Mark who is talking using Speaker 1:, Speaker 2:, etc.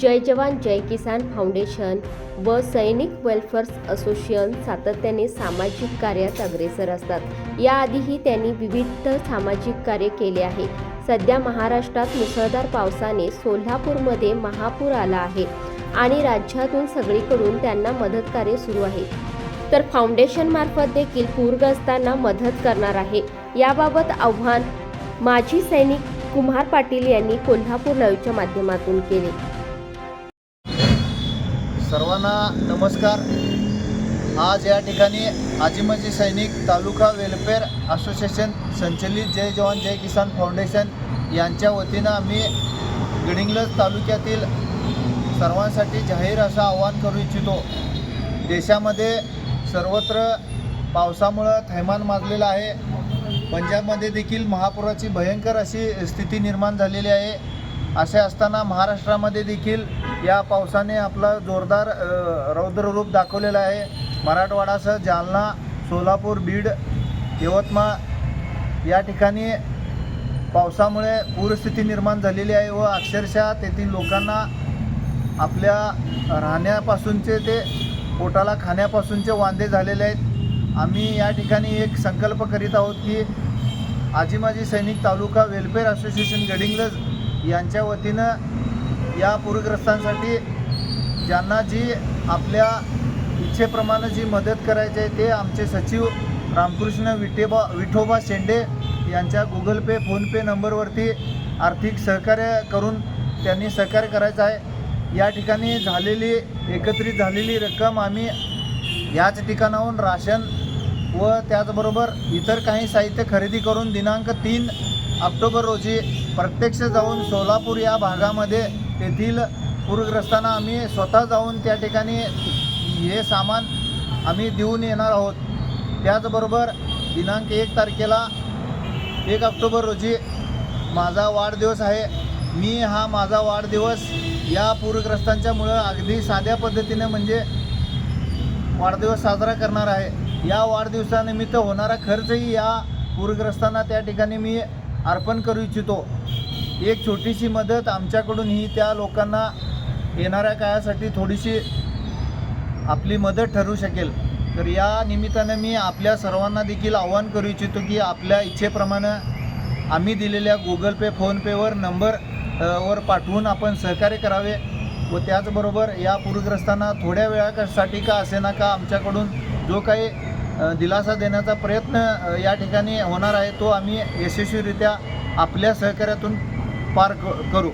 Speaker 1: जय जवान जय किसान फाउंडेशन व सैनिक वेलफेअर असोसिएशन सातत्याने सामाजिक कार्यात अग्रेसर असतात. याआधीही त्यांनी विविध सामाजिक कार्य केले आहे. सध्या महाराष्ट्रात मुसळधार पावसाने सोलापूरमध्ये महापूर आला आहे आणि राज्यातून सगळीकडून त्यांना मदत कार्य सुरू आहे. तर फाउंडेशन मार्फत देखील पूरग्रस्तांना मदत करणार आहे. याबाबत आव्हान माजी सैनिक कुमार पाटील यांनी कोल्हापूर लाईव्हच्या माध्यमातून केले.
Speaker 2: सर्वांना नमस्कार. आज या ठिकाणी आजीमाजी सैनिक तालुका वेलफेअर असोसिएशन संचलित जय जवान जय किसान फाउंडेशन यांच्या वतीनं आम्ही गडिंग्लज तालुक्यातील सर्वांसाठी जाहीर असं आवाहन करू इच्छितो. देशामध्ये सर्वत्र पावसामुळं थैमान माजलेलं आहे. पंजाबमध्ये देखील महापुराची भयंकर अशी स्थिती निर्माण झालेली आहे. असे असताना महाराष्ट्रामध्ये देखील या पावसाने आपला जोरदार रौद्र रौद्ररूप दाखवलेलं आहे. मराठवाडासह जालना सोलापूर बीड यवतमाळ या ठिकाणी पावसामुळे पूरस्थिती निर्माण झालेली आहे व अक्षरशः तेथील लोकांना आपल्या राहण्यापासूनचे ते पोटाला खाण्यापासूनचे वांदे झालेले आहेत. आम्ही या ठिकाणी एक संकल्प करीत आहोत की आजी माजी सैनिक तालुका वेलफेअर असोसिएशन गडिंगलज यांच्या वतीनं या पूरग्रस्तांसाठी ज्यांना जी आपल्या इच्छेप्रमाणे जी मदत करायची आहे ते आमचे सचिव रामकृष्ण विटेबा विठोबा शेंडे यांच्या गुगल पे फोनपे नंबरवरती आर्थिक सहकार्य करून त्यांनी सहकार्य करायचं आहे. या ठिकाणी झालेली एकत्रित झालेली रक्कम आम्ही याच ठिकाणाहून राशन व त्याचबरोबर इतर काही साहित्य खरेदी करून दिनांक तीन ऑक्टोबर रोजी प्रत्यक्ष जाऊन सोलापूर या भागामध्ये तेथील पूरग्रस्तांना आम्ही स्वतः जाऊन त्या ठिकाणी हे सामान आम्ही देऊन येणार आहोत. त्याचबरोबर दिनांक एक तारखेला एक ऑक्टोबर रोजी माझा वाढदिवस आहे. मी हा माझा वाढदिवस या पूरग्रस्तांच्यामुळं अगदी साध्या पद्धतीने म्हणजे वाढदिवस साजरा करणार आहे. या वाढदिवसानिमित्त होणारा खर्चही या पूरग्रस्तांना त्या ठिकाणी मी अर्पण करू इच्छितो. एक छोटीशी मदत आमच्याकडून ही त्या लोकांना येणाऱ्या काळासाठी थोडीशी आपली मदत ठरू शकेल. तर या निमित्तानं मी आपल्या सर्वांना देखील आवाहन करू इच्छितो की आपल्या इच्छेप्रमाणे आम्ही दिलेल्या गुगल पे फोनपेवर नंबर वर पाठवून आपण सहकार्य करावे व त्याचबरोबर या पूरग्रस्तांना थोड्या वेळासाठी का असे ना का आमच्याकडून जो काही दिलासा देण्याचा प्रयत्न या ठिकाणी होणार आहे तो आम्ही यशस्वीरित्या आपल्या सहकार्यातून पार क- करू.